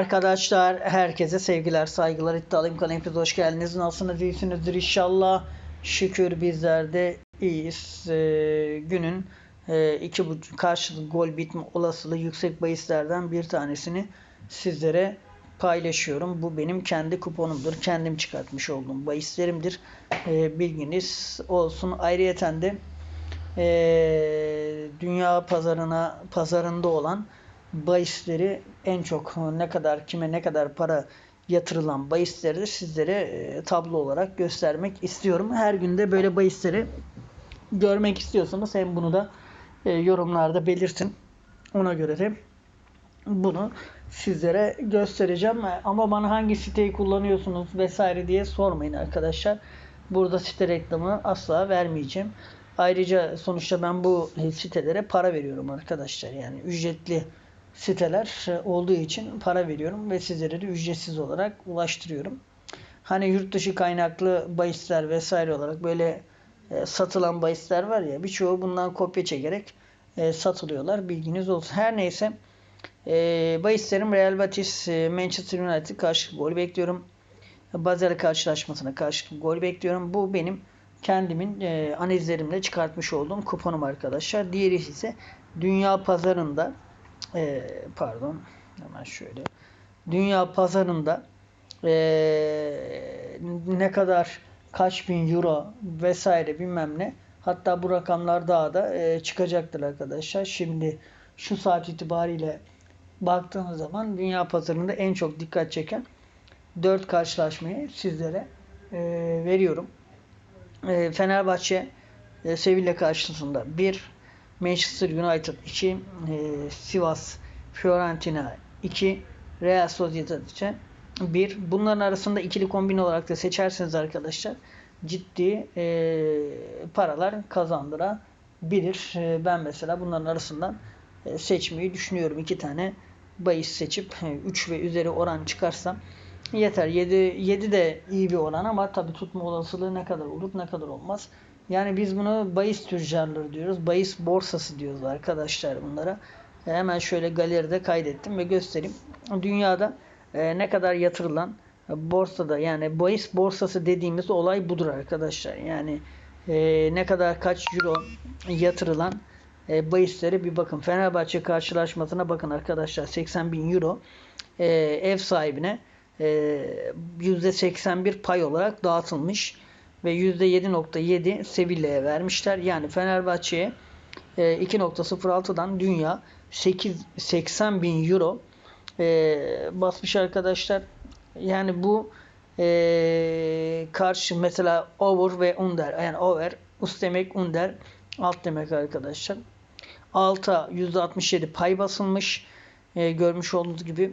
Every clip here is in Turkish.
Arkadaşlar herkese sevgiler, saygılar, iddialıyım kanalım hepiniz hoş geldiniz. Nasılsınız, iyisinizdir inşallah. Şükür bizler de iyiyiz. Ee, günün e, iki buçuk karşılıklı gol bitme olasılığı yüksek bahislerden bir tanesini sizlere paylaşıyorum. Bu benim kendi kuponumdur. Kendim çıkartmış olduğum bahislerimdir. Ee, bilginiz olsun. Ayrıyeten de e, dünya pazarına pazarında olan bahisleri en çok ne kadar kime ne kadar para yatırılan bahisleri de sizlere e, tablo olarak göstermek istiyorum. Her günde böyle bahisleri görmek istiyorsanız hem bunu da e, yorumlarda belirtin. Ona göre de bunu sizlere göstereceğim. Ama bana hangi siteyi kullanıyorsunuz vesaire diye sormayın arkadaşlar. Burada site reklamı asla vermeyeceğim. Ayrıca sonuçta ben bu sitelere para veriyorum arkadaşlar. Yani ücretli siteler olduğu için para veriyorum ve sizlere de ücretsiz olarak ulaştırıyorum. Hani yurt dışı kaynaklı bahisler vesaire olarak böyle e, satılan bahisler var ya birçoğu bundan kopya çekerek e, satılıyorlar. Bilginiz olsun. Her neyse e, bahislerim Real Betis e, Manchester United karşı gol bekliyorum. Basel karşılaşmasına karşı gol bekliyorum. Bu benim kendimin e, analizlerimle çıkartmış olduğum kuponum arkadaşlar. Diğeri ise dünya pazarında e, pardon hemen şöyle dünya pazarında e, ne kadar kaç bin euro vesaire bilmem ne hatta bu rakamlar daha da e, çıkacaktır arkadaşlar. Şimdi şu saat itibariyle baktığınız zaman dünya pazarında en çok dikkat çeken 4 karşılaşmayı sizlere e, veriyorum. E, Fenerbahçe e, Sevilla karşısında 1 Manchester United 2, e, Sivas Fiorentina 2, Real Sociedad için 1. Bunların arasında ikili kombin olarak da seçerseniz arkadaşlar ciddi e, paralar kazandırabilir. E, ben mesela bunların arasından e, seçmeyi düşünüyorum. iki tane bahis seçip 3 e, ve üzeri oran çıkarsam yeter. 7, 7 de iyi bir oran ama tabi tutma olasılığı ne kadar olur ne kadar olmaz. Yani biz bunu bahis tüccarları diyoruz. Bahis borsası diyoruz arkadaşlar bunlara. E, hemen şöyle galeride kaydettim ve göstereyim. Dünyada e, ne kadar yatırılan e, borsada yani bahis borsası dediğimiz olay budur arkadaşlar. Yani e, ne kadar kaç euro yatırılan e, bahislere bir bakın. Fenerbahçe karşılaşmasına bakın arkadaşlar. 80 bin euro e, ev sahibine %81 pay olarak dağıtılmış ve %7.7 Sevilla'ya vermişler. Yani Fenerbahçe'ye e, 2.06'dan dünya 8 80 bin euro e, basmış arkadaşlar. Yani bu e, karşı mesela over ve under yani over üst demek under alt demek arkadaşlar. Alta %67 pay basılmış. E, görmüş olduğunuz gibi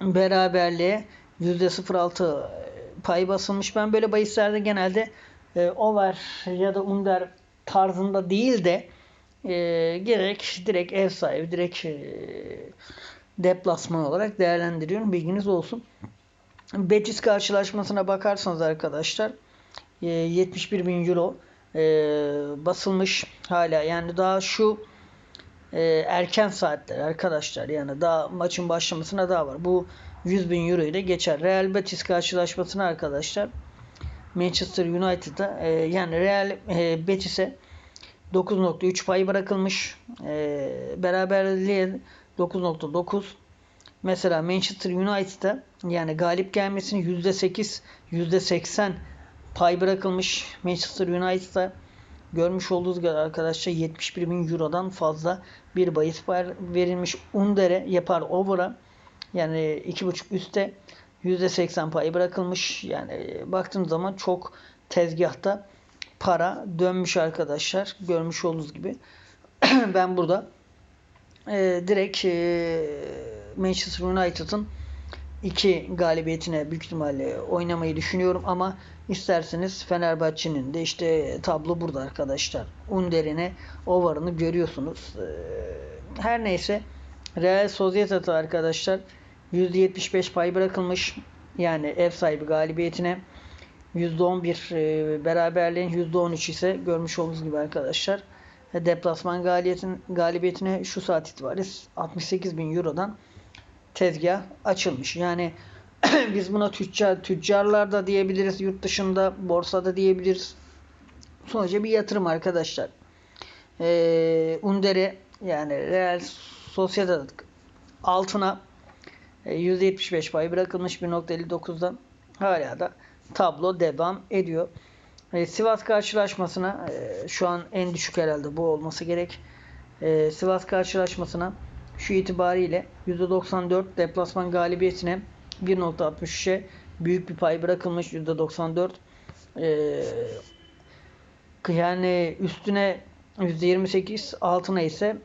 beraberliğe %06 pay basılmış. Ben böyle bahislerde genelde e, over ya da under tarzında değil de e, gerek direkt ev sahibi, direkt e, deplasman olarak değerlendiriyorum. Bilginiz olsun. Betis karşılaşmasına bakarsanız arkadaşlar e, 71 bin euro e, basılmış hala. Yani daha şu e, erken saatler arkadaşlar. Yani daha maçın başlamasına daha var. Bu 100 bin euro ile geçer. Real Betis karşılaşmasına arkadaşlar Manchester United'a e, yani Real e, Betis'e 9.3 pay bırakılmış. E, beraberliğe 9.9 Mesela Manchester United'a yani galip gelmesini %8, %80 pay bırakılmış. Manchester United'a görmüş olduğunuz gibi arkadaşlar 71 bin Euro'dan fazla bir bahis verilmiş. Under'e yapar over'a yani 2.5 üstte %80 pay bırakılmış. Yani baktığım zaman çok tezgahta para dönmüş arkadaşlar. Görmüş olduğunuz gibi. ben burada e, direkt e, Manchester United'ın iki galibiyetine büyük ihtimalle oynamayı düşünüyorum ama isterseniz Fenerbahçe'nin de işte tablo burada arkadaşlar. Under'ine over'ını görüyorsunuz. E, her neyse Real Sociedad arkadaşlar %75 pay bırakılmış. Yani ev sahibi galibiyetine %11 e, beraberliğin %13 ise görmüş olduğunuz gibi arkadaşlar. Deplasman galibiyetin, galibiyetine şu saat itibariyle 68 bin Euro'dan tezgah açılmış. Yani biz buna tüccar, tüccarlar da diyebiliriz. Yurt dışında borsada diyebiliriz. Sonuçta bir yatırım arkadaşlar. Ee, Undere yani Real Sociedad altına e, %75 pay bırakılmış 1.59'dan hala da tablo devam ediyor. E, Sivas karşılaşmasına e, şu an en düşük herhalde bu olması gerek. E, Sivas karşılaşmasına şu itibariyle %94 deplasman galibiyetine 1.63'e büyük bir pay bırakılmış %94. E, yani üstüne %28 altına ise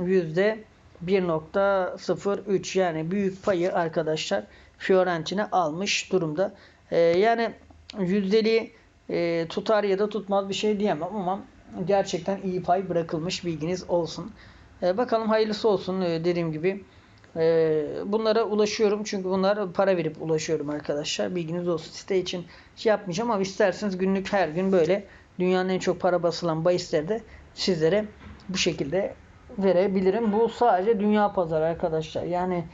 %1.03 yani büyük payı arkadaşlar Fiorentina almış durumda. Ee, yani yüzdeli e, tutar ya da tutmaz bir şey diyemem ama gerçekten iyi pay bırakılmış bilginiz olsun. Ee, bakalım hayırlısı olsun ee, dediğim gibi. Ee, bunlara ulaşıyorum çünkü bunlar para verip ulaşıyorum arkadaşlar. Bilginiz olsun. Site için şey yapmayacağım ama isterseniz günlük her gün böyle dünyanın en çok para basılan bahisleri de sizlere bu şekilde verebilirim. Bu sadece dünya pazarı arkadaşlar. Yani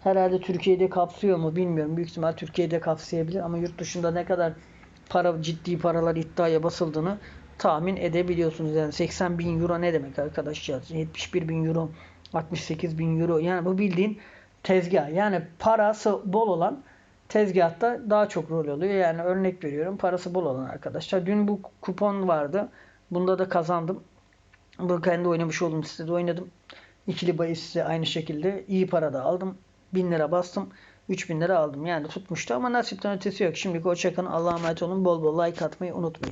herhalde Türkiye'de kapsıyor mu bilmiyorum. Büyük ihtimal Türkiye'de kapsayabilir ama yurt dışında ne kadar para ciddi paralar iddiaya basıldığını tahmin edebiliyorsunuz. Yani 80 bin euro ne demek arkadaşlar? 71 bin euro, 68 bin euro. Yani bu bildiğin tezgah. Yani parası bol olan tezgahta daha çok rol oluyor. Yani örnek veriyorum parası bol olan arkadaşlar. Dün bu kupon vardı. Bunda da kazandım. Kendi oynamış olduğum sitede oynadım. İkili bahis aynı şekilde iyi para da aldım. 1000 lira bastım. 3000 lira aldım. Yani tutmuştu ama nasipten ötesi yok. Şimdilik hoşçakalın. Allah'a emanet olun. Bol bol like atmayı unutmayın.